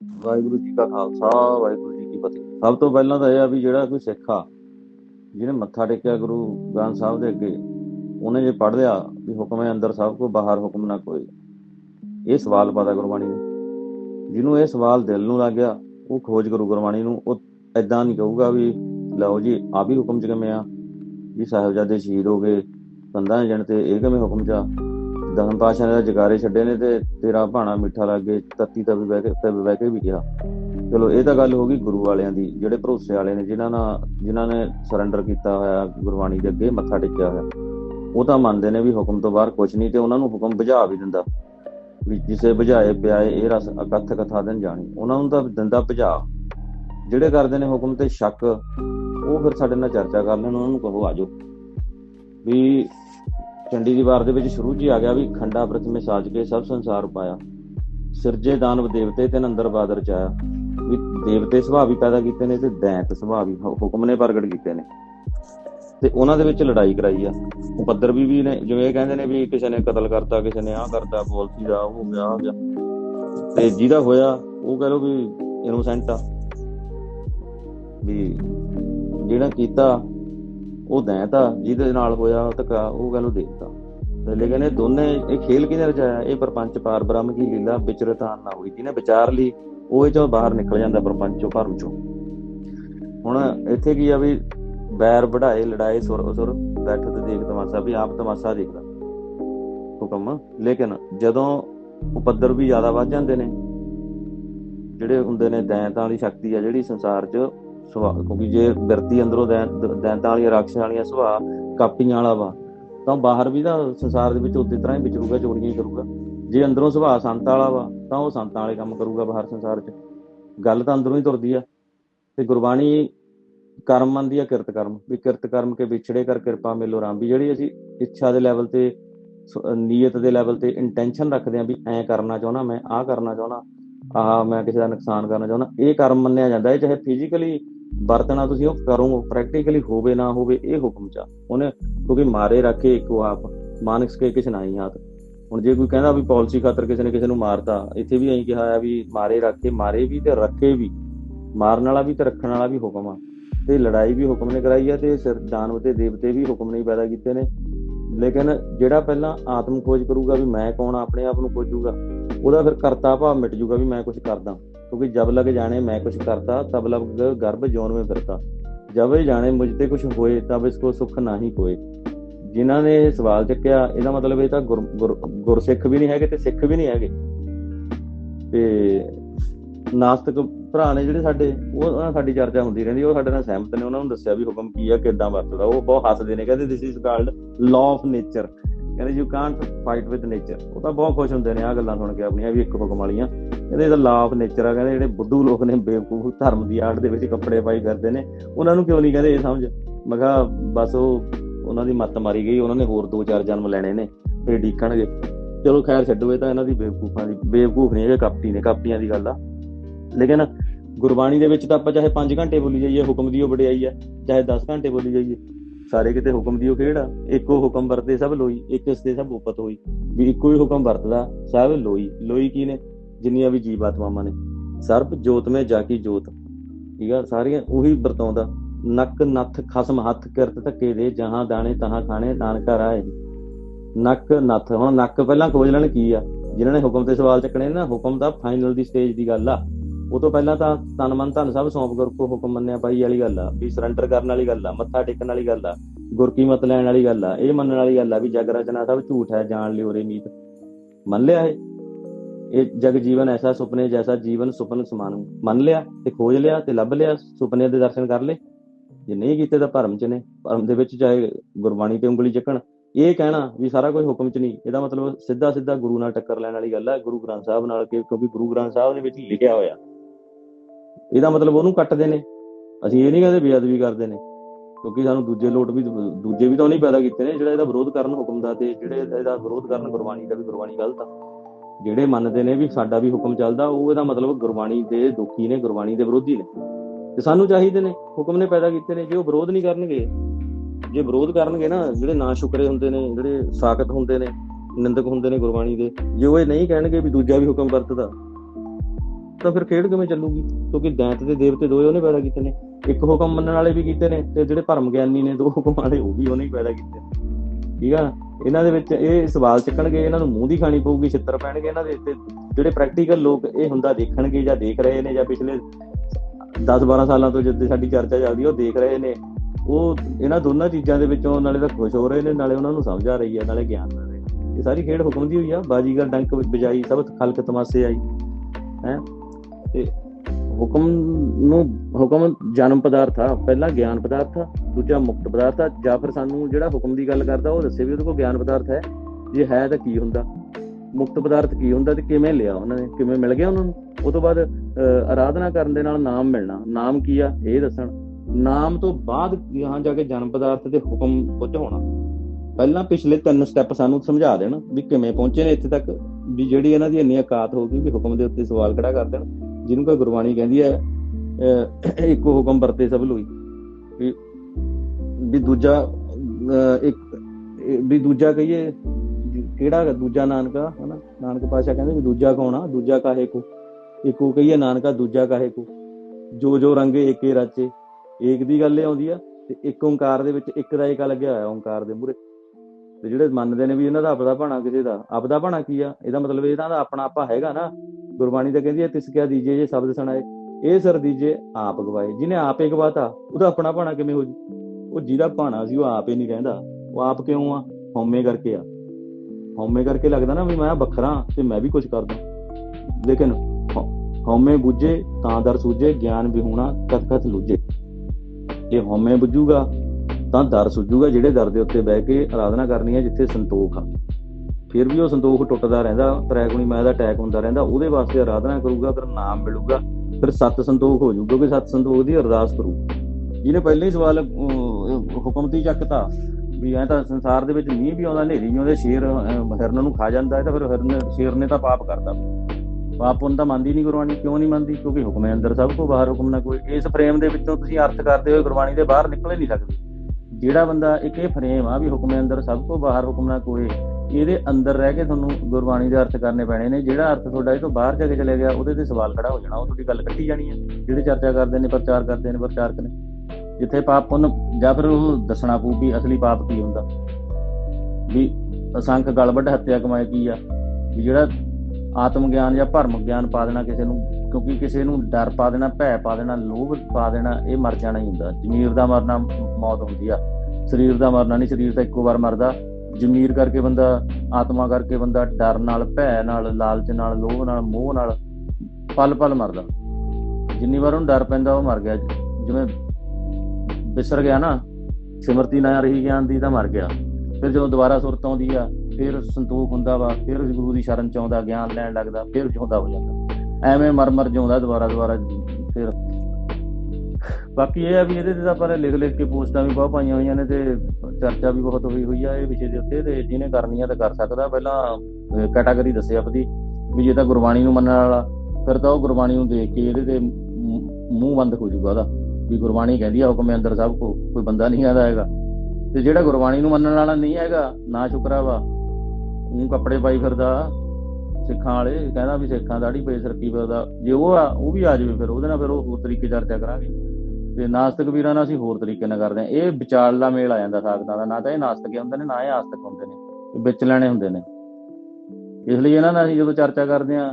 ਵਾਹਿਗੁਰੂ ਜੀ ਕਾ ਖਾਲਸਾ, ਵਾਹਿਗੁਰੂ ਜੀ ਕੀ ਫਤਿਹ। ਸਭ ਤੋਂ ਪਹਿਲਾਂ ਤਾਂ ਇਹ ਆ ਵੀ ਜਿਹੜਾ ਕੋਈ ਸਿੱਖ ਆ, ਜਿਹਨੇ ਮੱਥਾ ਟੇਕਿਆ ਗੁਰੂ ਗ੍ਰੰਥ ਸਾਹਿਬ ਦੇ ਅੱਗੇ, ਉਹਨੇ ਜੇ ਪੜ੍ਹ ਲਿਆ ਵੀ ਹੁਕਮ ਹੈ ਅੰਦਰ ਸਭ ਕੋ ਬਾਹਰ ਹੁਕਮ ਨਾ ਕੋਈ। ਇਹ ਸਵਾਲ ਪਤਾ ਗੁਰਬਾਣੀ ਨੂੰ। ਜਿਹਨੂੰ ਇਹ ਸਵਾਲ ਦਿਲ ਨੂੰ ਲੱਗ ਗਿਆ, ਉਹ ਖੋਜ ਕਰੂ ਗੁਰਬਾਣੀ ਨੂੰ। ਉਹ ਐਦਾਂ ਨਹੀਂ ਕਹੂਗਾ ਵੀ, ਲਓ ਜੀ ਆ ਵੀ ਹੁਕਮ ਚ ਕਿਵੇਂ ਆ? ਵੀ ਸਾਹਿਬਜ਼ਾਦੇ ਸ਼ਹੀਦ ਹੋ ਗਏ, ਕੰਧਾਂ ਜਣ ਤੇ ਇਹ ਕਿਵੇਂ ਹੁਕਮ ਚ ਆ? ਦਸਮ ਪਾਸ਼ਾ ਨੇ ਜਗਾਰੇ ਛੱਡੇ ਨੇ ਤੇ ਤੇਰਾ ਭਾਣਾ ਮਿੱਠਾ ਲੱਗ ਤੱਤੀ ਤਾਂ ਬਹਿ ਕੇ ਤੇ ਬਹਿ ਕੇ ਵੀ ਗਿਆ। ਚਲੋ, ਇਹ ਤਾਂ ਗੱਲ ਹੋ ਗਈ ਗੁਰੂ ਵਾਲਿਆਂ ਦੀ, ਜਿਹੜੇ ਭਰੋਸੇ ਵਾਲੇ ਨੇ, ਜਿਨ੍ਹਾਂ ਨਾਲ ਜਿਨ੍ਹਾਂ ਨੇ ਸਰੈਂਡਰ ਕੀਤਾ ਹੋਇਆ ਗੁਰਬਾਣੀ ਦੇ ਅੱਗੇ ਮੱਥਾ ਟੇਕਿਆ ਹੋਇਆ। ਉਹ ਤਾਂ ਮੰਨਦੇ ਨੇ ਵੀ ਹੁਕਮ ਤੋਂ ਬਾਹਰ ਕੁਝ ਨਹੀਂ ਤੇ ਉਹਨਾਂ ਨੂੰ ਹੁਕਮ ਬੁਝਾ ਵੀ ਦਿੰਦਾ। ਵੀ ਜਿਸੇ ਬੁਝਾਏ ਪਿਆਏ, ਇਹ ਰਸ ਅਕਥ ਕਥਾ ਦਿਨ ਜਾਣੀ। ਉਹਨਾਂ ਨੂੰ ਤਾਂ ਦਿੰਦਾ ਬੁਝਾ ਜਿਹੜੇ ਕਰਦੇ ਨੇ ਹੁਕਮ ਤੇ ਸ਼ੱਕ, ਉਹ ਫਿਰ ਸਾਡੇ ਨਾਲ ਚਰਚਾ ਕਰ ਲੈਣ ਉਹਨਾਂ ਨੂੰ ਕਹੋ ਆਜੋ ਵੀ ਚੰਡੀ ਦੀ ਵਾਰ ਦੇ ਵਿੱਚ ਸ਼ੁਰੂ 'ਚ ਆ ਗਿਆ ਵੀ ਖੰਡਾ ਪ੍ਰਥਮੇ ਸਾਜ ਕੇ ਸਭ ਸੰਸਾਰ ਪਾਇਆ। ਸਿਰਜੇ ਦਾਨਵ ਦੇਵਤੇ ਤੇ ਅੰਦਰ ਬਾਦਰ ਚ ਵੀ ਦੇਵਤੇ ਸੁਭਾਅ ਵੀ ਪੈਦਾ ਕੀਤੇ ਨੇ ਤੇ ਦੈਂਤ ਸੁਭਾਅ ਵੀ ਹੁਕਮ ਨੇ ਪ੍ਰਗਟ ਕੀਤੇ ਨੇ। ਤੇ ਉਹਨਾਂ ਦੇ ਵਿੱਚ ਲੜਾਈ ਕਰਾਈ ਆ। ਉਪੱਦਰ ਵੀ ਵੀ ਨੇ, ਜਿਵੇਂ ਇਹ ਕਹਿੰਦੇ ਨੇ ਵੀ ਕਿਸੇ ਨੇ ਕਤਲ ਕਰਤਾ, ਕਿਸੇ ਨੇ ਆਹ ਕਰਤਾ ਪੋਲਸੀ ਦਾ ਉਹ ਗਿਆ ਆਹ ਗਿਆ। ਤੇ ਜਿਹਦਾ ਹੋਇਆ, ਉਹ ਕਹ ਲੋ ਵੀ ਇਨੋਸੈਂਟ ਆ। ਵੀ ਜਿਹੜਾ ਕੀਤਾ ਉਹ ਦੈਂਤ ਜਿਹਦੇ ਨਾਲ ਹੋਇਆ ਧੱਕਾ ਉਹ ਕਹ ਲੋ ਦੇਵਤਾ ਤੇ ਲੇਕਿਨ ਇਹ ਦੋਨੇ ਇਹ ਖੇਲ ਕਿਹਨੇ ਰਚਾਇਆ ਇਹ ਪਰਪੰਚ ਪਾਰ ਬ੍ਰਹਮ ਕੀ ਲੀਲਾ ਵਿਚਰਤਾਨ ਨਾ ਹੋਈ ਜਿਹਨੇ ਵਿਚਾਰ ਲਈ। ਉਹ ਚੋਂ ਬਾਹਰ ਨਿਕਲ ਜਾਂਦਾ ਪਰਪੰਚੋਂ ਭਰਮ ਚੋਂ। ਹੁਣ ਇੱਥੇ ਕੀ ਆ ਵੀ ਬੈਰ ਵਢਾਏ ਲੜਾਏ ਸੁਰ ਸੁਰ ਬੈਠ ਤੇ ਦੇਖ ਤਮਾਸ਼ਾ ਵੀ ਆਪ ਤਮਾਸ਼ਾ ਦੇਖਦਾ। ਹੁਕਮ। ਲੇਕਿਨ ਜਦੋਂ ਉਪੱਦਰ ਵੀ ਜ਼ਿਆਦਾ ਵੱਧ ਜਾਂਦੇ ਨੇ ਜਿਹੜੇ ਹੁੰਦੇ ਨੇ ਦੈਂਤਾਂ ਵਾਲੀ ਸ਼ਕਤੀ ਆ ਜਿਹੜੀ ਸੰਸਾਰ 'ਚ ਸੁਭਾਅ, ਕਿਉਂਕਿ ਜੇ ਬਿਰਤੀ ਅੰਦਰੋਂ ਦੈਂ- ਦੈਂਤਾਂ ਵਾਲੀਆਂ, ਰਾਖਸ਼ਾਂ ਵਾਲੀਆਂ ਸੁਭਾਅ ਕਾਪੀਆਂ ਵਾਲਾ ਵਾ, ਤਾਂ ਬਾਹਰ ਵੀ ਤਾਂ ਸੰਸਾਰ ਦੇ ਵਿੱਚ ਉਸੇ ਤਰ੍ਹਾਂ ਹੀ ਵਿਚਰੂਗਾ, ਚੋਰੀਆਂ ਹੀ ਕਰੂਗਾ। ਜੇ ਅੰਦਰੋਂ ਸੁਭਾਅ ਸੰਤਾਂ ਵਾਲਾ ਵਾ, ਤਾਂ ਉਹ ਸੰਤਾਂ ਵਾਲੇ ਕੰਮ ਕਰੂਗਾ ਬਾਹਰ ਸੰਸਾਰ 'ਚ। ਗੱਲ ਤਾਂ ਅੰਦਰੋਂ ਹੀ ਤੁਰਦੀ ਆ। ਤੇ ਗੁਰਬਾਣੀ ਕਰਮ ਮੰਨਦੀ ਆ, ਕਿਰਤ ਕਰਮ। ਵੀ ਕਿਰਤ ਕਰਮ ਕੇ ਵਿਛੜੇ ਕਰ ਕਿਰਪਾ ਮਿਲੋ ਰਾਮ। ਵੀ ਜਿਹੜੀ ਅਸੀਂ ਇੱਛਾ ਦੇ ਲੈਵਲ ਤੇ ਨੀਅਤ ਦੇ ਲੈਵਲ ਤੇ ਇੰਟੈਂਸ਼ਨ ਰੱਖਦੇ ਆ ਵੀ ਐਂ ਕਰਨਾ ਚਾਹੁੰਦਾ ਮੈਂ ਆਹ ਕਰਨਾ ਚਾਹੁੰਦਾ ਆਹ ਮੈਂ ਕਿਸੇ ਦਾ ਨੁਕਸਾਨ ਕਰਨਾ ਚਾਹੁੰਦਾ ਇਹ ਕਰਮ ਮੰਨਿਆ ਜਾਂਦਾ। ਹੈ ਚਾਹੇ ਫਿਜ਼ੀਕਲੀ ਵਰਤਣਾ ਤੁਸੀਂ ਉਹ ਕਰੋ ਪ੍ਰੈਕਟੀਕਲੀ ਹੋਵੇ ਨਾ ਹੋਵੇ, ਇਹ ਹੁਕਮ ਚ ਉਹਨੇ ਕਿਉਂਕਿ ਮਾਰੇ ਰੱਖੇ ਇੱਕੋ ਆਪ ਮਾਨਕ ਸਕੇ ਕਿਛ ਨਹੀਂ ਹਾਤ ਹੁਣ ਜੇ ਕੋਈ ਕਹਿੰਦਾ ਵੀ ਪਾਲਿਸੀ ਖਾਤਰ ਕਿਸੇ ਨੇ ਕਿਸੇ ਨੂੰ ਮਾਰਤਾ, ਇੱਥੇ ਵੀ ਐਂ ਕਿਹਾ ਆ ਵੀ ਮਾਰੇ ਰੱਖੇ ਮਾਰੇ ਵੀ ਤੇ ਰੱਖੇ ਵੀ, ਮਾਰਨ ਵਾਲਾ ਵੀ ਤੇ ਰੱਖਣ ਵਾਲਾ ਵੀ ਹੁਕਮ ਆ। ਤੇ ਲੜਾਈ ਵੀ ਹੁਕਮ ਨੇ ਕਰਾਈ ਆ ਤੇ ਸਿਰ ਜਾਨਵ ਤੇ ਦੇਵਤੇ ਵੀ ਹੁਕਮ ਨੇ ਪੈਦਾ ਕੀਤੇ ਨੇ। ਲੇਕਿਨ ਜਿਹੜਾ ਪਹਿਲਾਂ ਆਤਮ ਖੋਜ ਕਰੂਗਾ ਵੀ ਮੈਂ ਕੌਣ ਆਪਣੇ ਆਪ ਨੂੰ ਖੋਜੂਗਾ, ਉਹਦਾ ਫਿਰ ਕਰਤਾ ਭਾਵ ਮਿਟ ਜੂਗਾ ਵੀ ਮੈਂ ਕੁਝ ਕਰਦਾ। ਕਿਉਂਕਿ ਜਬ ਲਗ ਜਾਣੇ ਮੈਂ ਕੁਝ ਕਰਤਾ, ਤਬ ਲਗ ਗਰਭ ਜੋਨ ਵਿੱਚ ਫਿਰਤਾ। ਜਬ ਇਹ ਜਾਣੇ ਮੁਝ ਤੇ ਕੁਝ ਹੋਏ, ਤਬ ਇਸ ਕੋ ਸੁਖ ਨਹੀਂ ਕੋਏ ਜਿਨ੍ਹਾਂ ਨੇ ਇਹ ਸਵਾਲ ਚੱਕਿਆ, ਇਹਦਾ ਮਤਲਬ ਇਹ ਤਾਂ ਗੁਰ- ਗੁਰਸਿੱਖ ਵੀ ਨਹੀਂ ਹੈਗੇ ਤੇ ਸਿੱਖ ਵੀ ਨਹੀਂ ਹੈਗੇ। ਤੇ ਨਾਸਤਕ ਭਰਾ ਨੇ ਜਿਹੜੇ ਸਾਡੇ, ਉਹ ਉਹਨਾਂ ਨਾਲ ਸਾਡੀ ਚਰਚਾ ਹੁੰਦੀ ਰਹਿੰਦੀ, ਉਹ ਸਾਡੇ ਨਾਲ ਸਹਿਮਤ ਨੇ, ਉਹਨਾਂ ਨੂੰ ਦੱਸਿਆ ਵੀ ਹੁਕਮ ਕੀ ਆ, ਕਿੱਦਾਂ ਵਰਤਦਾ। ਉਹ ਬਹੁਤ ਹੱਸਦੇ ਨੇ, ਕਹਿੰਦੇ this is called law of nature ਕਹਿੰਦੇ you can't fight with nature ਉਹ ਤਾਂ ਬਹੁਤ ਖੁਸ਼ ਹੁੰਦੇ ਨੇ ਆ ਗੱਲਾਂ ਸੁਣ ਕੇ ਆਪਣੀਆਂ ਵੀ ਇੱਕ ਹੁਕਮ ਵਾਲੀਆਂ। ਕਹਿੰਦੇ ਇਹ ਤਾਂ ਲਾਅ ਆਫ ਨੇਚਰ ਆ, ਕਹਿੰਦੇ ਜਿਹੜੇ ਬੁੱਢੂ ਲੋਕ ਨੇ ਬੇਵਕੂਫ ਧਰਮ ਦੀ ਆੜ ਦੇ ਵਿੱਚ ਕੱਪੜੇ ਪਾਈ ਕਰਦੇ ਨੇ, ਉਹਨਾਂ ਨੂੰ ਕਿਉਂ ਨਹੀਂ ਕਹਿੰਦੇ ਇਹ ਸਮਝ? ਮੈਂ ਕਿਹਾ ਬਸ ਉਹ, ਉਹਨਾਂ ਦੀ ਮੱਤ ਮਾਰੀ ਗਈ, ਉਹਨਾਂ ਨੇ ਹੋਰ ਦੋ ਚਾਰ ਜਨਮ ਲੈਣੇ ਨੇ, ਫੇਰ ਡੀਕਣਗੇ। ਚਲੋ ਖੈਰ ਛੱਡੋ, ਇਹ ਤਾਂ ਇਹਨਾਂ ਦੀ ਬੇਵਕੂਫਾਂ ਦੀ, ਬੇਵਕੂਫ ਨਹੀਂ ਇਹ ਕਾਪੀ ਨੇ ਕਾਪੀਆਂ ਦੀ ਗੱਲ ਆ। ਲੇਕਿਨ ਗੁਰਬਾਣੀ ਦੇ ਵਿੱਚ ਤਾਂ ਆਪਾਂ ਚਾਹੇ 5 ਘੰਟੇ ਬੋਲੀ ਜਾਈਏ, ਹੁਕਮ ਦੀ ਉਹ ਵਡਿਆਈ ਆ, ਚਾਹੇ 10 ਘੰਟੇ ਬੋਲੀ ਜਾਈਏ, ਸਾਰੇ ਕਿਤੇ ਹੁਕਮ ਦੀ ਉਹ ਕਿਹੜਾ? ਇੱਕੋ ਹੁਕਮ ਵਰਤੇ ਸਭ ਲੋਈ, ਇੱਕ ਇਸ ਦੇ ਸਭ ਉਪਤ ਹੋਈ, ਵੀ ਇੱਕੋ ਹੀ ਹੁਕਮ ਵਰਤਦਾ, ਸਭ ਲੋਈ। ਲੋਈ ਕੀ ਨੇ? ਜਿੰਨੀਆਂ ਵੀ ਜੀਵ ਆਤਮਾਵਾਂ ਨੇ ਸਰਬ ਜੋਤਮੇ ਜਾ ਕੀ ਜੋਤ। ਠੀਕ ਆ, ਸਾਰੀਆਂ ਉਹੀ ਵਰਤਾਉਂਦਾ ਨੱਕ, ਨੱਥ, ਖਸਮ, ਹੱਥ, ਕਿਰਤ, ਧੱਕੇ ਦੇ, ਜਹਾਂ, ਦਾਣੇ, ਤਹਾਂ, ਖਾਣੇ, ਨਾਨਕਾ, ਰਾਏ। ਨੱਕ, ਨੱਥ, ਹੁਣ ਨੱਕ ਪਹਿਲਾਂ ਖੋਜ ਲੈਣ ਕੀ ਆ? ਜਿਨ੍ਹਾਂ ਨੇ ਹੁਕਮ ਤੇ ਸਵਾਲ ਚੱਕਣੇ ਨਾ ਹੁਕਮ ਦਾ ਫਾਈਨਲ ਦੀ ਸਟੇਜ ਦੀ ਗੱਲ ਆ। ਉਹ ਤੋਂ ਪਹਿਲਾਂ ਤਾਂ ਤਨ ਮਨ ਧਨ ਸਭ ਸੌਂਪ ਗੁਰ ਕੋ ਹੁਕਮ ਮੰਨਿਆ ਪਾਈ ਵਾਲੀ ਗੱਲ ਆ, ਵੀ ਸਰੈਂਡਰ ਕਰਨ ਵਾਲੀ ਗੱਲ ਆ, ਮੱਥਾ ਟੇਕਣ ਵਾਲੀ ਗੱਲ ਆ ਗੁਰ ਕੀ ਮਤ ਲੈਣ ਵਾਲੀ ਗੱਲ ਆ, ਇਹ ਮੰਨਣ ਵਾਲੀ ਗੱਲ ਆ ਵੀ ਜਗ ਰਚਨਾ ਸਭ ਝੂਠ ਹੈ, ਜਾਣ ਲਿਓ ਰੇ ਨੀਤ ਮੰਨ ਲਿਆ ਇਹ? ਇਹ ਜਗ ਜੀਵਨ ਐਸਾ ਸੁਪਨੇ ਜੈਸਾ ਜੀਵਨ ਸੁਪਨ ਸਮਾਨ ਮੰਨ ਲਿਆ ਤੇ ਖੋਜ ਲਿਆ ਤੇ ਲੱਭ ਲਿਆ, ਸੁਪਨੇ ਦੇ ਦਰਸ਼ਨ ਕਰ ਲਏ। ਜੇ ਨਹੀਂ ਕੀਤੇ ਤਾਂ ਭਰਮ ਚ ਨੇ, ਭਰਮ ਦੇ ਵਿੱਚ ਚਾਹੇ ਗੁਰਬਾਣੀ ਤੇ ਉਂਗਲੀ ਚੱਕਣ। ਇਹ ਕਹਿਣਾ ਵੀ ਸਾਰਾ ਕੁਝ ਹੁਕਮ ਚ ਨਹੀਂ। ਇਹਦਾ ਮਤਲਬ ਸਿੱਧਾ ਸਿੱਧਾ ਗੁਰੂ ਨਾਲ ਟੱਕਰ ਲੈਣ ਵਾਲੀ ਗੱਲ ਹੈ ਗੁਰੂ ਗ੍ਰੰਥ ਸਾਹਿਬ ਨਾਲ ਕਿਉਂਕਿ ਗੁਰੂ ਗ੍ਰੰਥ ਸਾਹਿਬ ਦੇ ਵਿੱਚ ਲਿਖਿਆ ਹੋਇਆ। ਇਹਦਾ ਮਤਲਬ ਉਹਨੂੰ ਕੱਟਦੇ ਨੇ। ਅਸੀਂ ਇਹ ਨਹੀਂ ਕਹਿੰਦੇ ਬੇਅਦਬੀ ਕਰਦੇ ਨੇ। ਕਿਉਂਕਿ ਸਾਨੂੰ ਦੂਜੇ ਲੋਟ ਵੀ, ਦੂਜੇ ਵੀ ਤਾਂ ਉਹਨੇ ਪੈਦਾ ਕੀਤੇ ਨੇ, ਜਿਹੜਾ ਇਹਦਾ ਵਿਰੋਧ ਕਰਨ ਹੁਕਮ ਦਾ ਤੇ ਜਿਹੜੇ ਇਹਦਾ ਵਿਰੋਧ ਕਰਨ ਗੁਰਬਾਣੀ ਦਾ ਵੀ ਗੁਰਬਾਣੀ ਗਲਤ ਆ। ਜਿਹੜੇ ਮੰਨਦੇ ਨੇ ਵੀ ਸਾਡਾ ਵੀ ਹੁਕਮ ਚੱਲਦਾ, ਉਹ ਇਹਦਾ ਮਤਲਬ ਗੁਰਬਾਣੀ ਦੇ ਦੁਖੀ ਨੇ, ਗੁਰਬਾਣੀ ਦੇ ਵਿਰੋਧੀ ਨੇ। ਤੇ ਸਾਨੂੰ ਚਾਹੀਦੇ ਨੇ, ਹੁਕਮ ਨੇ ਪੈਦਾ ਕੀਤੇ ਨੇ, ਜੇ ਉਹ ਵਿਰੋਧ ਨਹੀਂ ਕਰਨਗੇ, ਜੇ ਵਿਰੋਧ ਕਰਨਗੇ ਨਾ, ਜਿਹੜੇ ਨਾ ਸ਼ੁਕਰੇ ਹੁੰਦੇ ਨੇ, ਜਿਹੜੇ ਸਾਖਤ ਹੁੰਦੇ ਨੇ, ਨਿੰਦਕ ਹੁੰਦੇ ਨੇ ਗੁਰਬਾਣੀ ਦੇ, ਜੇ ਉਹ ਇਹ ਨਹੀਂ ਕਹਿਣਗੇ ਵੀ ਦੂਜਾ ਵੀ ਹੁਕਮ ਵਰਤਦਾ, ਤਾਂ ਫਿਰ ਖੇਡ ਕਿਵੇਂ ਚੱਲੂਗੀ? ਕਿਉਂਕਿ ਦੈਂਤ ਦੇ ਦੇਵਤੇ ਦੋਏ ਉਹਨੇ ਪੈਦਾ ਕੀਤੇ ਨੇ। ਇੱਕ ਹੁਕਮ ਮੰਨਣ ਵਾਲੇ ਵੀ ਕੀਤੇ ਨੇ, ਤੇ ਜਿਹੜੇ ਭਰਮ ਗਿਆਨੀ ਨੇ, ਦੋ ਹੁਕਮ ਵਾਲੇ ਉਹ ਵੀ ਉਹਨੇ ਹੀ ਪੈਦਾ ਕੀਤੇ ਠੀਕ ਆ ਇਹਨਾਂ ਦੇ ਵਿੱਚ ਇਹ ਸਵਾਲ ਚੱਕਣਗੇ, ਇਹਨਾਂ ਨੂੰ ਮੂੰਹ ਦੀ ਖਾਣੀ ਪਊਗੀ, ਛਿੱਤਰ ਪੈਣਗੇ ਇਹਨਾਂ ਦੇ ਤੇ ਜਿਹੜੇ ਪ੍ਰੈਕਟੀਕਲ ਲੋਕ ਇਹ ਹੁੰਦਾ ਦੇਖਣਗੇ ਜਾਂ ਦੇਖ ਰਹੇ ਨੇ ਜਾਂ ਪਿਛਲੇ 10-12 ਸਾਲਾਂ ਤੋਂ ਜਦੋਂ ਸਾਡੀ ਚਰਚਾ ਚੱਲਦੀ ਉਹ ਦੇਖ ਰਹੇ ਨੇ। ਉਹ ਇਹਨਾਂ ਦੋਨਾਂ ਚੀਜ਼ਾਂ ਦੇ ਵਿੱਚੋਂ ਨਾਲੇ ਤਾਂ ਖੁਸ਼ ਹੋ ਰਹੇ ਨੇ, ਨਾਲੇ ਉਹਨਾਂ ਨੂੰ ਸਮਝ ਆ ਰਹੀ ਹੈ ਨਾਲੇ ਗਿਆਨ ਮਿਲ ਰਿਹਾ। ਇਹ ਸਾਰੀ ਖੇਡ ਹੁਕਮ ਦੀ ਹੋਈ ਆ। ਬਾਜੀਗਰ ਡੰਕ ਬਜਾਈ, ਸਭ ਖਲਕ ਤਮਾਸੇ ਆਈ। ਹੈ? ਤੇ ਹੁਕਮ ਨੂੰ ਹੁਕਮ ਜਨਮ ਪਦਾਰਥ ਆ ਪਹਿਲਾ ਗਿਆਨ ਪਦਾਰਥ ਆ ਦੂਜਾ ਮੁਕਤ ਪਦਾਰਥ ਆ ਜਾਂ ਫਿਰ ਸਾਨੂੰ ਜਿਹੜਾ ਹੁਕਮ ਦੀ ਗੱਲ ਕਰਦਾ ਉਹ ਦੱਸੇ ਵੀ ਉਹਦੇ ਕੋਲ ਗਿਆਨ ਪਦਾਰਥ ਹੈ ਜੇ ਹੈ ਤਾਂ ਕੀ ਹੁੰਦਾ? ਮੁਕਤ ਪਦਾਰਥ ਕੀ ਹੁੰਦਾ ਤੇ ਕਿਵੇਂ ਲਿਆ ਉਹਨਾਂ ਨੇ ਕਿਵੇਂ ਮਿਲ ਗਿਆ ਉਹਨਾਂ ਨੂੰ? ਉਹ ਤੋਂ ਬਾਅਦ ਅਹ, ਆਰਾਧਨਾ ਕਰਨ ਦੇ ਨਾਲ ਨਾਮ ਮਿਲਣਾ। ਨਾਮ ਕੀ ਆ? ਇਹ ਦੱਸਣ। ਨਾਮ ਤੋਂ ਬਾਅਦ ਯਹਾਂ ਜਾ ਕੇ ਜਨਮ ਪਦਾਰਥ ਤੇ ਹੁਕਮ ਕੁਝ ਹੋਣਾ ਪਹਿਲਾਂ ਪਿਛਲੇ ਤਿੰਨ ਸਟੈਪ ਸਾਨੂੰ ਸਮਝਾ ਦੇਣ ਵੀ ਕਿਵੇਂ ਪਹੁੰਚੇ ਨੇ ਇੱਥੇ ਤੱਕ ਵੀ ਜਿਹੜੀ ਇਹਨਾਂ ਦੀ ਇੰਨੀ ਔਕਾਤ ਹੋ ਗਈ ਵੀ ਹੁਕਮ ਦੇ ਉੱਤੇ ਸਵਾਲ ਖੜਾ ਕਰ ਦੇਣ। ਜਿਹਨੂੰ ਕੋਈ ਗੁਰਬਾਣੀ ਕਹਿੰਦੀ ਹੈ ਅਹ, ਇੱਕੋ ਹੁਕਮ ਵਰਤੇ ਸਭ ਲੋਈ। ਵੀ ਵੀ ਦੂਜਾ ਇੱਕ ਵੀ ਦੂਜਾ ਕਹੀਏ ਕਿਹੜਾ ਦੂਜਾ ਨਾਨਕਾ ਹਨਾ? ਨਾਨਕ ਪਾਸ਼ਾ ਕਹਿੰਦੇ ਵੀ ਦੂਜਾ ਕੌਣ ਦੂਜਾ ਕਾਹੇ ਕੋ? ਇੱਕੋ ਕਹੀਏ ਨਾਨਕਾ ਦੂਜਾ ਕਾਹੇ ਕੋ? ਜੋ ਜੋ ਰੰਗੇ ਏਕੇ ਰਾਚੇ ਏਕ ਦੀ ਗੱਲ ਇਹ ਆਉਂਦੀ ਆ ਤੇ ਇੱਕ ਓੰਕਾਰ ਦੇ ਵਿੱਚ ਇੱਕ ਦਾ ਏਕਾ ਲੱਗਿਆ ਹੋਇਆ ਓੰਕਾਰ ਦੇ ਮੂਰੇ ਤੇ ਜਿਹੜੇ ਮੰਨਦੇ ਨੇ ਵੀ ਇਹਨਾਂ ਦਾ ਆਪਦਾ ਭਾਣਾ ਕਿਸੇ ਦਾ ਆਪਦਾ ਭਾਣਾ ਕੀ ਆ? ਇਹਦਾ ਮਤਲਬ ਇਹਨਾਂ ਦਾ ਆਪਣਾ ਆਪਾ ਹੈਗਾ ਨਾ। ਗੁਰਬਾਣੀ ਤਾਂ ਕਹਿੰਦੀ ਹੈ ਤਿਸ ਕਿਆ ਦੀਜੇ ਜੇ ਸ਼ਬਦ ਸੁਣਾਏ। ਇਹ ਸਰ ਦੀਜੇ ਆਪ ਗਵਾਏ। ਜਿਹਨੇ ਆਪ ਹੀ ਗਵਾਤਾ, ਉਹਦਾ ਆਪਣਾ ਭਾਣਾ ਕਿਵੇਂ ਹੋ ਜੂ? ਉਹ ਜਿਹਦਾ ਭਾਣਾ ਸੀ, ਉਹ ਆਪ ਹੀ ਨਹੀਂ ਕਹਿੰਦਾ। ਉਹ ਆਪ ਕਿਉਂ ਆ? ਹਉਮੈ ਕਰਕੇ ਆ। ਹਉਮੈ ਕਰਕੇ ਲੱਗਦਾ ਨਾ ਵੀ ਮੈਂ ਵੱਖਰਾ ਤੇ ਮੈਂ ਵੀ ਕੁਝ ਕਰਦਾ। ਲੇਕਿਨ ਹਉ- ਹਉਮੈ ਬੁੱਝੇ ਤਾਂ ਦਰ ਸੂਝੇ, ਗਿਆਨ ਵਿਹੂਣਾ ਕਤ ਕਤ ਲੁੱਝੇ। ਇਹ ਹਉਮੈ ਬੁੱਝੂਗਾ ਤਾਂ ਦਰ ਸੁੱਜੂਗਾ ਜਿਹੜੇ ਦਰ ਦੇ ਉੱਤੇ ਬਹਿ ਕੇ ਆਰਾਧਨਾ ਕਰਨੀ ਹੈ ਜਿੱਥੇ ਸੰਤੋਖ ਆ। ਫਿਰ ਵੀ ਉਹ ਸੰਤੋਖ ਟੁੱਟਦਾ ਰਹਿੰਦਾ ਤ੍ਰੈਗੁਣੀ ਮਾਇਆ ਦਾ ਅਟੈਕ ਹੁੰਦਾ ਰਹਿੰਦਾ ਉਹਦੇ ਵਾਸਤੇ ਆਰਾਧਨਾ ਕਰੂਗਾ ਫਿਰ ਨਾਮ ਮਿਲੂਗਾ ਫਿਰ ਸਤ ਸੰਤੋਖ ਹੋ ਜਾਊਗਾ ਕਿ ਸਤ ਸੰਤੋਖ ਦੀ ਅਰਦਾਸ ਕਰੂ। ਜਿਹਨੇ ਪਹਿਲੇ ਹੀ ਸਵਾਲ ਅਹ, ਹੁਕਮ ਤੇ ਚੱਕਤਾ ਵੀ ਐ ਤਾਂ ਸੰਸਾਰ ਦੇ ਵਿੱਚ ਮੀਂਹ ਵੀ ਆਉਂਦਾ ਹਨੇਰੀ ਵੀ ਆਉਂਦੇ ਸ਼ੇਰ ਹਿਰਨ ਨੂੰ ਖਾ ਜਾਂਦਾ ਹੈ ਤਾਂ ਫਿਰ ਹਿਰਨ ਸ਼ੇਰ ਨੇ ਤਾਂ ਪਾਪ ਕਰਦਾ ਪਾਪ ਉਹਨਾਂ ਤਾਂ ਮੰਨਦੀ ਨਹੀਂ ਗੁਰਬਾਣੀ ਕਿਉਂ ਨਹੀਂ ਮੰਨਦੀ? ਕਿਉਂਕਿ ਹੁਕਮ ਹੈ ਅੰਦਰ ਸਭ ਕੋ ਬਾਹਰ ਹੁਕਮ ਨਾ ਕੋਈ। ਇਸ ਫਰੇਮ ਦੇ ਵਿੱਚੋਂ ਤੁਸੀਂ ਅਰਥ ਕਰਦੇ ਹੋਏ ਗੁਰਬਾਣੀ ਦੇ ਬਾਹਰ ਨਿਕਲ ਨਹੀਂ ਸਕਦੇ। ਜਿਹੜਾ ਬੰਦਾ ਇੱਕ ਇਹ ਫਰੇਮ ਆ ਵੀ ਹੁਕਮੇ ਅੰਦਰ ਸਭ ਤੋਂ ਬਾਹਰ ਹੁਕਮ ਨਾ ਕੋਏ, ਇਹਦੇ ਅੰਦਰ ਰਹਿ ਕੇ ਤੁਹਾਨੂੰ ਗੁਰਬਾਣੀ ਦੇ ਅਰਥ ਕਰਨੇ ਪੈਣੇ ਨੇ। ਜਿਹੜਾ ਅਰਥ ਤੁਹਾਡਾ ਇਹ ਤੋਂ ਬਾਹਰ ਜਾ ਕੇ ਚਲੇ ਗਿਆ, ਉਹਦੇ ਤੇ ਸਵਾਲ ਖੜਾ ਹੋ ਜਾਣਾ, ਉਹ ਤੁਹਾਡੀ ਗੱਲ ਕੱਢੀ ਜਾਣੀ ਹੈ। ਜਿਹੜੇ ਚਰਚਾ ਕਰਦੇ ਨੇ, ਪ੍ਰਚਾਰ ਕਰਦੇ ਨੇ, ਪ੍ਰਚਾਰਕ ਨੇ। ਜਿੱਥੇ ਪਾਪ ਪੁੰਨ, ਜਾਂ ਫਿਰ ਉਹ ਦੱਸਣਾ ਪਊ ਵੀ ਅਸਲੀ ਪਾਪ ਕੀ ਹੁੰਦਾ। ਵੀ ਅਸੰਖ ਗਲਬੜ ਹੱਤਿਆ ਕਮਾਏ ਕੀ ਆ? ਵੀ ਜਿਹੜਾ ਆਤਮ ਗਿਆਨ ਜਾਂ ਭਰਮ ਗਿਆਨ ਪਾ ਦੇਣਾ ਕਿਸੇ ਨੂੰ ਕਿਉਂਕਿ ਕਿਸੇ ਨੂੰ ਡਰ ਪਾ ਦੇਣਾ, ਭੈ ਪਾ ਦੇਣਾ, ਲੋਭ ਪਾ ਦੇਣਾ, ਇਹ ਮਰ ਜਾਣਾ ਹੀ ਹੁੰਦਾ। ਜ਼ਮੀਰ ਦਾ ਮਰਨਾ ਮੌਤ ਹੁੰਦੀ ਆ। ਸਰੀਰ ਦਾ ਮਰਨਾ ਨਹੀਂ, ਸਰੀਰ ਤਾਂ ਇੱਕੋ ਵਾਰ ਮਰਦਾ। ਜ਼ਮੀਰ ਕਰਕੇ ਬੰਦਾ, ਆਤਮਾ ਕਰਕੇ ਬੰਦਾ ਡਰ ਨਾਲ, ਭੈ ਨਾਲ, ਲਾਲਚ ਨਾਲ, ਲੋਭ ਨਾਲ, ਮੋਹ ਨਾਲ ਪਲ ਪਲ ਮਰਦਾ। ਜਿੰਨੀ ਵਾਰ ਉਹਨੂੰ ਡਰ ਪੈਂਦਾ, ਉਹ ਮਰ ਗਿਆ। ਜਿਵੇਂ ਬਿਸਰ ਗਿਆ ਨਾ, ਸਿਮਰਤੀ ਨਾ ਰਹੀ ਗਿਆਨ ਦੀ ਤਾਂ ਮਰ ਗਿਆ। ਫਿਰ ਜਦੋਂ ਦੁਬਾਰਾ ਸੁਰਤ ਆਉਂਦੀ ਆ, ਫਿਰ ਸੰਤੋਖ ਹੁੰਦਾ ਵਾ, ਫਿਰ ਗੁਰੂ ਦੀ ਸ਼ਰਨ ਚ ਆਉਂਦਾ, ਗਿਆਨ ਲੈਣ ਲੱਗਦਾ, ਫਿਰ ਜਿਉਂਦਾ ਹੋ ਜਾਂਦਾ। ਐਵੇਂ ਮਰ ਮਰ ਜਿਉਂਦਾ ਦੁਬਾਰਾ ਦੁਬਾਰਾ, ਫਿਰ ਬਾਕੀ ਇਹ ਆ ਵੀ ਇਹਦੇ ਤੇ ਤਾਂ ਪਰ ਲਿਖ ਲਿਖ ਕੇ ਪੋਸਟਾਂ ਵੀ ਬਹੁਤ ਪਾਈਆਂ ਹੋਈਆਂ ਨੇ ਤੇ ਚਰਚਾ ਵੀ ਬਹੁਤ ਹੋਈ ਹੋਈ ਆ ਇਹ ਵਿਸ਼ੇ ਦੇ ਉੱਤੇ ਤੇ ਜਿਹਨੇ ਕਰਨੀ ਆ ਤਾਂ ਕਰ ਸਕਦਾ। ਪਹਿਲਾਂ ਕੈਟਾਗਰੀ ਦੱਸੇ ਆਪਦੀ ਵੀ ਜੇ ਤਾਂ ਗੁਰਬਾਣੀ ਨੂੰ ਮੰਨਣ ਵਾਲਾ, ਫਿਰ ਤਾਂ ਉਹ ਗੁਰਬਾਣੀ ਨੂੰ ਦੇਖ ਕੇ ਇਹਦੇ ਤੇ ਮੂੰਹ ਬੰਦ ਹੋ ਜਾਊਗਾ ਉਹਦਾ ਵੀ ਗੁਰਬਾਣੀ ਕਹਿੰਦੀ ਆ ਹੁਕਮ ਅੰਦਰ ਸਭ ਕੋ, ਕੋਈ ਬੰਦਾ ਨਹੀਂ ਆਦਾ ਹੈਗਾ। ਤੇ ਜਿਹੜਾ ਗੁਰਬਾਣੀ ਨੂੰ ਮੰਨਣ ਵਾਲਾ ਨਹੀਂ ਹੈਗਾ, ਨਾ ਸ਼ੁਕਰਾ ਵਾ ਉਹ ਕੱਪੜੇ ਪਾਈ ਫਿਰਦਾ। ਸਿੱਖਾਂ ਵਾਲੇ ਕਹਿੰਦਾ ਵੀ ਸਿੱਖਾਂ ਦਾੜੀ ਪਈ ਸਰਕੀ ਫਿਰਦਾ ਜੇ ਉਹ ਆ, ਉਹ ਵੀ ਆ ਜਾਵੇ ਫਿਰ, ਉਹਦੇ ਨਾਲ ਫਿਰ ਉਹ ਹੋਰ ਤਰੀਕੇ ਚਰਚਾ ਕਰਾਂਗੇ। ਤੇ ਨਾਸਤਕ ਵੀਰਾਂ ਨਾਲ ਅਸੀਂ ਹੋਰ ਤਰੀਕੇ ਨਾਲ ਕਰਦੇ ਹਾਂ। ਇਹ ਵਿਚਾਰਲਾ ਮੇਲ ਆ ਜਾਂਦਾ ਸਾਖਤਾਂ ਦਾ ਨਾ ਤਾਂ ਇਹ ਨਾਸਤਕ ਹੁੰਦੇ ਨੇ, ਨਾ ਇਹ ਆਸਤਕ ਹੁੰਦੇ ਨੇ ਵਿੱਚ ਲੈਣੇ ਹੁੰਦੇ ਨੇ। ਇਸ ਲਈ ਇਹਨਾਂ ਨਾਲ ਅਸੀਂ ਜਦੋਂ ਚਰਚਾ ਕਰਦੇ ਹਾਂ,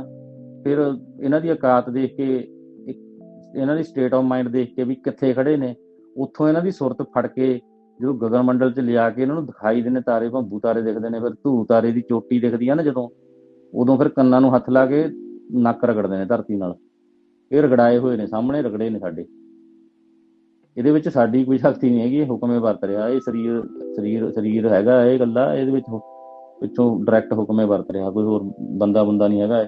ਫਿਰ ਇਹਨਾਂ ਦੀ ਔਕਾਤ ਦੇਖ ਕੇ ਇਹਨਾਂ ਦੀ ਸਟੇਟ ਆਫ ਮਾਈਂਡ ਦੇਖ ਕੇ ਵੀ ਕਿੱਥੇ ਖੜੇ ਨੇ, ਉੱਥੋਂ ਇਹਨਾਂ ਦੀ ਸੁਰਤ ਫੜ ਕੇ ਜਦੋਂ ਗਗਨ ਮੰਡਲ 'ਚ ਲਿਆ ਕੇ ਇਹਨਾਂ ਨੂੰ ਦਿਖਾਈ ਦਿੰਦੇ ਤਾਰੇ ਭੰਬੂ ਤਾਰੇ ਦਿਖਦੇ ਨੇ, ਫਿਰ ਧੂ ਤਾਰੇ ਦੀ ਚੋਟੀ ਦਿਖਦੀ ਆ ਨਾ ਜਦੋਂ ਉਦੋਂ ਫਿਰ ਕੰਨਾਂ ਨੂੰ ਹੱਥ ਲਾ ਕੇ ਨੱਕ ਰਗੜਦੇ ਨੇ ਧਰਤੀ ਨਾਲ। ਇਹ ਰਗੜਾਏ ਹੋਏ ਨੇ, ਸਾਹਮਣੇ ਰਗੜੇ ਨੇ ਸਾਡੇ। ਇਹਦੇ ਵਿੱਚ ਸਾਡੀ ਕੋਈ ਸ਼ਕਤੀ ਨਹੀਂ ਹੈਗੀ ਹੁਕਮੇ ਵਰਤ ਰਿਹਾ। ਇਹ ਸਰੀਰ ਸਰੀਰ ਸਰੀਰ ਹੈਗਾ ਇਹ ਗੱਲਾਂ ਇਹਦੇ ਵਿੱਚ ਪਿੱਛੋਂ ਡਾਇਰੈਕਟ ਹੁਕਮੇ ਵਰਤ ਰਿਹਾ। ਕੋਈ ਹੋਰ ਬੰਦਾ ਬੰਦਾ ਨਹੀਂ ਹੈਗਾ ਇਹ।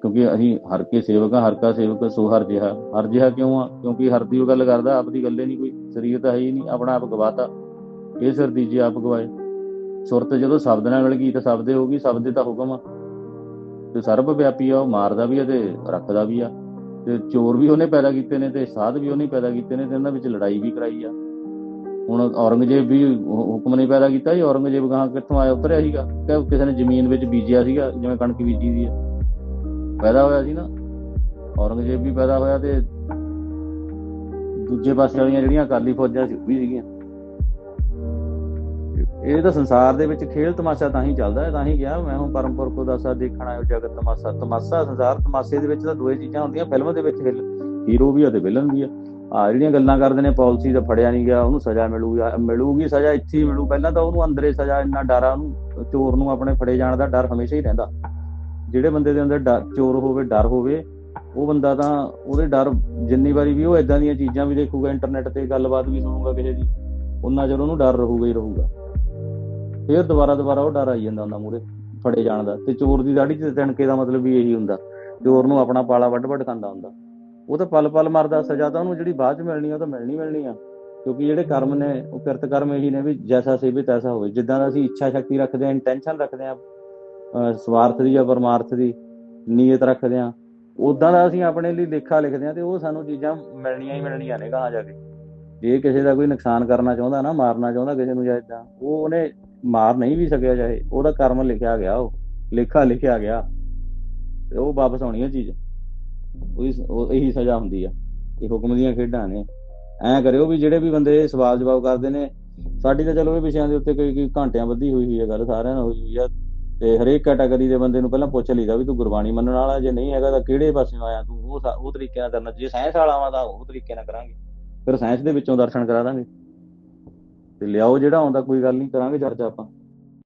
ਕਿਉਂਕਿ ਅਸੀਂ ਹਰ ਕੇ ਸੇਵਕ ਹਾਂ ਹਰ ਕਾ ਸੇਵਕ ਸੋ ਹਰ ਜਿਹਾ। ਹਰ ਜਿਹਾ ਕਿਉਂ ਆ? ਕਿਉਂਕਿ ਹਰ ਦੀ ਉਹ ਗੱਲ ਕਰਦਾ, ਆਪ ਦੀ ਗੱਲੇ ਨਹੀਂ ਕੋਈ। ਸਰੀਰ ਤਾਂ ਹੈ ਹੀ ਨਹੀਂ, ਆਪਣਾ ਆਪ ਗਵਾਤਾ। ਇਹ ਸਿਰ ਦੀਜੇ ਆਪ ਗਵਾਏ। ਸੁਰਤ ਜਦੋਂ ਸ਼ਬਦ ਨਾਲ ਮਿਲ ਗਈ ਤਾਂ ਸ਼ਬਦੇ ਹੋ ਗਈ ਸ਼ਬਦੇ ਤਾਂ ਹੁਕਮ ਆ। ਤੇ ਸਰਬ ਵਿਆਪੀ ਆ, ਉਹ ਮਾਰਦਾ ਵੀ ਆ ਤੇ ਰੱਖਦਾ ਵੀ ਆ। ਤੇ ਚੋਰ ਵੀ ਉਹਨੇ ਪੈਦਾ ਕੀਤੇ ਨੇ ਤੇ ਸਾਧ ਵੀ ਉਹਨੇ ਪੈਦਾ ਕੀਤੇ ਨੇ ਤੇ ਇਹਨਾਂ ਵਿੱਚ ਲੜਾਈ ਵੀ ਕਰਾਈ ਆ। ਹੁਣ ਔਰੰਗਜ਼ੇਬ ਵੀ ਹੁਕਮ ਨਹੀਂ ਪੈਦਾ ਕੀਤਾ ਜੀ, ਔਰੰਗਜ਼ੇਬ ਗਾਂ ਕਿੱਥੋਂ ਆਇਆ, ਉਤਰਿਆ ਸੀਗਾ। ਕਿ ਕਿਸੇ ਨੇ ਜ਼ਮੀਨ ਵਿੱਚ ਬੀਜਿਆ ਸੀਗਾ, ਜਿਵੇਂ ਕਣਕ ਬੀਜੀ ਦੀ ਆ। ਪੈਦਾ ਹੋਇਆ ਸੀ ਨਾ। ਔਰੰਗਜ਼ੇਬ ਵੀ ਪੈਦਾ ਹੋਇਆ ਤੇ ਦੂਜੇ ਪਾਸੇ ਵਾਲੀਆਂ ਜਿਹੜੀਆਂ ਅਕਾਲੀ ਫੌਜਾਂ ਸੀ, ਉਹ ਵੀ ਸੀਗੀਆਂ। ਇਹ ਤਾਂ ਸੰਸਾਰ ਦੇ ਵਿੱਚ ਖੇਲ ਤਮਾਸ਼ਾ ਤਾਂ ਹੀ ਚੱਲਦਾ ਹੈ, ਤਾਂ ਹੀ ਗਿਆ ਮੈਂ ਹੁਣ ਪਰਮਪੁਰ ਕੋ ਦਾਸਾ ਦੇਖਣ ਆਇਓ, ਜਗਤ ਤਮਾਸ਼ਾ ਤਮਾਸ਼ਾ, ਸੰਸਾਰ ਤਮਾਸ਼ੇ ਦੇ ਵਿੱਚ ਤਾਂ ਦੋਏ ਚੀਜ਼ਾਂ ਹੁੰਦੀਆਂ, ਫਿਲਮ ਦੇ ਵਿੱਚ ਹੀਰੋ ਵੀ ਆ ਤੇ ਵਿਲਨ ਵੀ ਆ। ਆ ਜਿਹੜੀਆਂ ਗੱਲਾਂ ਕਰਦੇ ਨੇ, ਪਾਲਿਸੀ ਦਾ ਫੜਿਆ ਨਹੀਂ ਗਿਆ, ਉਹਨੂੰ ਸਜ਼ਾ ਮਿਲੂਗੀ ਮਿਲੂਗੀ, ਸਜ਼ਾ ਇੱਥੇ ਹੀ ਮਿਲੂ। ਪਹਿਲਾਂ ਤਾਂ ਉਹਨੂੰ ਅੰਦਰੇ ਸਜ਼ਾ, ਇੰਨਾ ਡਰ ਆ ਉਹਨੂੰ, ਚੋਰ ਨੂੰ ਆਪਣੇ ਫੜੇ ਜਾਣ ਦਾ ਡਰ ਹਮੇਸ਼ਾ ਹੀ ਰਹਿੰਦਾ। ਜਿਹੜੇ ਬੰਦੇ ਦੇ ਅੰਦਰ ਡਰ, ਚੋਰ ਹੋਵੇ, ਡਰ ਹੋਵੇ, ਉਹ ਬੰਦਾ ਤਾਂ ਉਹਦੇ ਡਰ ਜਿੰਨੀ ਵਾਰੀ ਵੀ ਉਹ ਇਦਾਂ ਦੀਆਂ ਚੀਜ਼ਾਂ ਵੀ ਦੇਖੂਗਾ, ਇੰਟਰਨੈਟ ਤੇ ਗੱਲਬਾਤ ਵੀ ਸੁਣੂਗਾ ਕਿਸੇ ਦੀ ਉਹਨਾਂ ਚਿਰ ਉਹਨੂੰ ਡਰ ਰਹੂਗਾ ਹੀ ਰਹੂਗਾ। ਫਿਰ ਦੁਬਾਰਾ ਦੁਬਾਰਾ ਉਹ ਡਰ ਆਈ ਜਾਂਦਾ ਹੁੰਦਾ ਮੂਰੇ ਫੜੇ ਜਾਣ ਦਾ ਤੇ ਚੋਰ ਦੀ ਦਾੜੀ ਤੇ ਤਿਣਕੇ ਦਾ ਮਤਲਬ ਵੀ ਇਹੀ ਹੁੰਦਾ, ਚੋਰ ਨੂੰ ਆਪਣਾ ਪਾਲਾ ਵੱਡ ਵੱਡ ਖਾਂਦਾ ਹੁੰਦਾ। ਉਹ ਤਾਂ ਪਲ ਪਲ ਮਰਦਾ, ਸਜ਼ਾ ਤਾਂ ਉਹਨੂੰ ਜਿਹੜੀ ਬਾਅਦ ਚ ਮਿਲਣੀ ਆ, ਉਹ ਤਾਂ ਮਿਲਣੀ ਮਿਲਣੀ ਆ। ਕਿਉਂਕਿ ਜਿਹੜੇ ਕਰਮ ਨੇ, ਉਹ ਕਿਰਤ ਕਰਮ ਇਹੀ ਨੇ ਵੀ ਜੈਸਾ ਸੇਵੇ ਤੈਸਾ ਹੋਵੇ। ਜਿੱਦਾਂ ਦਾ ਅਸੀਂ ਇੱਛਾ ਸ਼ਕਤੀ ਰੱਖਦੇ ਆ ਇੰਟੈਂਸ਼ਨ ਰੱਖਦੇ ਆ ਸਵਾਰਥ ਦੀ ਜਾਂ ਪਰਮਾਰਥ ਦੀ ਨੀਅਤ ਰੱਖਦੇ ਆ ਉਦਾਂ ਦਾ ਅਸੀਂ ਆਪਣੇ ਲਈ ਲੇਖਾ ਲਿਖਦੇ ਆ ਤੇ ਉਹ ਸਾਨੂੰ ਚੀਜ਼ਾਂ ਮਿਲਣੀਆਂ ਹੀ ਮਿਲਣੀਆਂ ਨੇ ਕਹਾਂ ਜਾ ਕੇ। ਜੇ ਕਿਸੇ ਦਾ ਕੋਈ ਨੁਕਸਾਨ ਕਰਨਾ ਚਾਹੁੰਦਾ ਨਾ, ਮਾਰਨਾ ਚਾਹੁੰਦਾ ਕਿਸੇ ਨੂੰ ਜਾਂ ਇਦਾਂ ਉਹ ਉਹਨੇ ਮਾਰ ਨਹੀਂ ਵੀ ਸਕਿਆ ਚਾਹੇ, ਉਹਦਾ ਕਰਮ ਲਿਖਿਆ ਗਿਆ ਉਹ, ਲੇਖਾ ਲਿਖਿਆ ਗਿਆ, ਤੇ ਉਹ ਵਾਪਸ ਆਉਣੀ ਹੈ ਚੀਜ਼। ਉਹਦੀ ਉਹ ਇਹੀ ਸਜ਼ਾ ਹੁੰਦੀ ਆ ਇਹ ਹੁਕਮ ਦੀਆਂ ਖੇਡਾਂ ਨੇ। ਐਂ ਕਰਿਓ ਵੀ ਜਿਹੜੇ ਵੀ ਬੰਦੇ ਸਵਾਲ ਜਵਾਬ ਕਰਦੇ ਨੇ, ਸਾਡੀ ਤਾਂ ਚਲੋ ਇਹ ਵਿਸ਼ਿਆਂ ਦੇ ਉੱਤੇ ਕੋਈ ਕੋਈ ਘੰਟਿਆਂ ਵੱਧੀ ਹੋਈ ਹੋਈ ਹੈ ਗੱਲ ਸਾਰਿਆਂ ਨਾਲ ਹੋਈ ਹੋਈ ਆ, ਤੇ ਹਰੇਕ ਕੈਟਾਗਰੀ ਦੇ ਬੰਦੇ ਨੂੰ ਪਹਿਲਾਂ ਪੁੱਛ ਲਈਦਾ ਵੀ ਤੂੰ ਗੁਰਬਾਣੀ ਮੰਨਣ ਵਾਲਾ ਜੇ ਨਹੀਂ ਹੈਗਾ, ਤਾਂ ਕਿਹੜੇ ਪਾਸਿਓਂ ਆਇਆ ਤੂੰ? ਉਹ ਉਹ ਤਰੀਕੇ ਨਾਲ ਕਰਨਾ, ਜੇ ਸਾਇੰਸ ਵਾਲਾ ਵਾ ਤਾਂ ਉਹ ਤਰੀਕੇ ਨਾਲ ਕਰਾਂਗੇ। ਫਿਰ ਸਾਇੰਸ ਦੇ ਵਿੱਚੋਂ ਦਰਸ਼ਨ ਕਰਾ ਦਾਂਗੇ। ਤੇ ਲਿਆਓ ਜਿਹੜਾ ਆਉਂਦਾ ਕੋਈ ਗੱਲ ਨਹੀਂ ਕਰਾਂਗੇ ਚਰਚਾ ਆਪਾਂ।